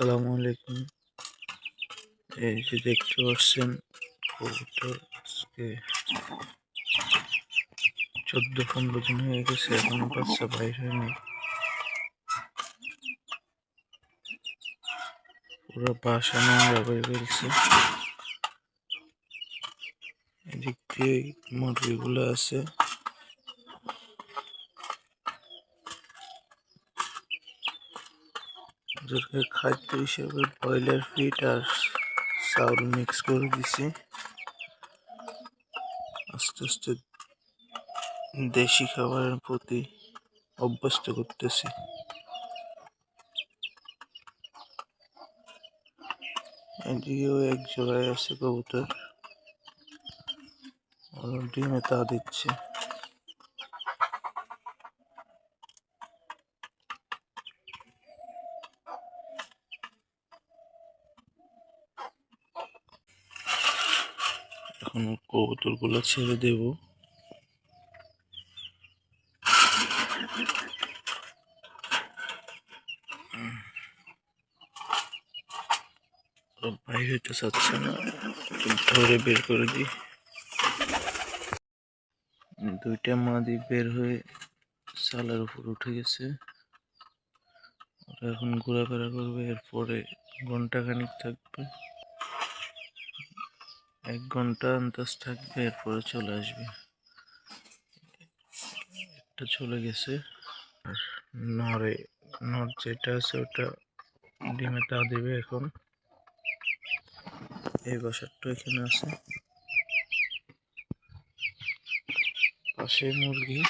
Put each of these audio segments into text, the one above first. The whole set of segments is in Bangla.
আসসালামু আলাইকুম। এই যে দেখতে পাচ্ছেন কবুতর আজকে চোদ্দ পনেরো দিন হয়ে গেছে, এখনও বাচ্চা বাইর হয়নি। পুরো বাসা নোংরা হয়ে ফেলছে। এদিক দিয়ে মুরগিগুলো আছে। ওদেরকে খাদ্য হিসেবে ব্রয়লার ফিট আর চাউল মিক্স করে দিছি। আস্তে আস্তে দেশি খাবারের প্রতি অভ্যস্ত করতেছি। এদিকেও এক জোড়ায় আছে কবুতর। ডিমে তা দিচ্ছে। এখন কবুতরগুলো ছেড়ে দেব। বাইরে হইতে চাচ্ছে না ধরে বের করে দিই। দুইটা মাদি বের হয়ে সালার উপর উঠে গেছে। ওরা এখন ঘোরাফেরা করবে, এরপরে ঘণ্টা খানিক থাকবে। এক ঘণ্টা আন্দাজ থাকবে, এরপরে চলে আসবে। একটা চলে গেছে। আর নরে, নর যেটা আছে ওটা ডিমে তা দেবে এখন। এই বাসারটা এখানে আছে। পাশে মুরগি।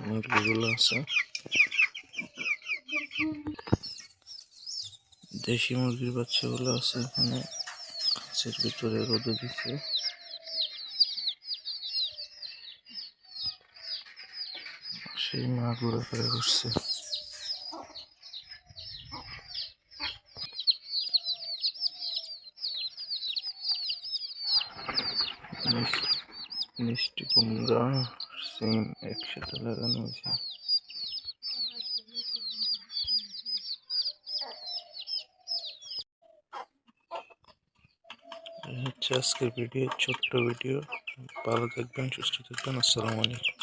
মুরগিগুলো আছে। দেশি মুরগির বাচ্চাগুলো আছে এখানে। কাছের ভিতরে রোদে দিচ্ছে সেই মা ঘোরাফেরা করছে মিষ্টি কুমড়া, সেম একসাথে লাগানো হয়েছে। এই হচ্ছে আজকের ভিডিও ছোট্ট ভিডিও ভালো থাকবেন সুস্থ থাকবেন আসসালামু আলাইকুম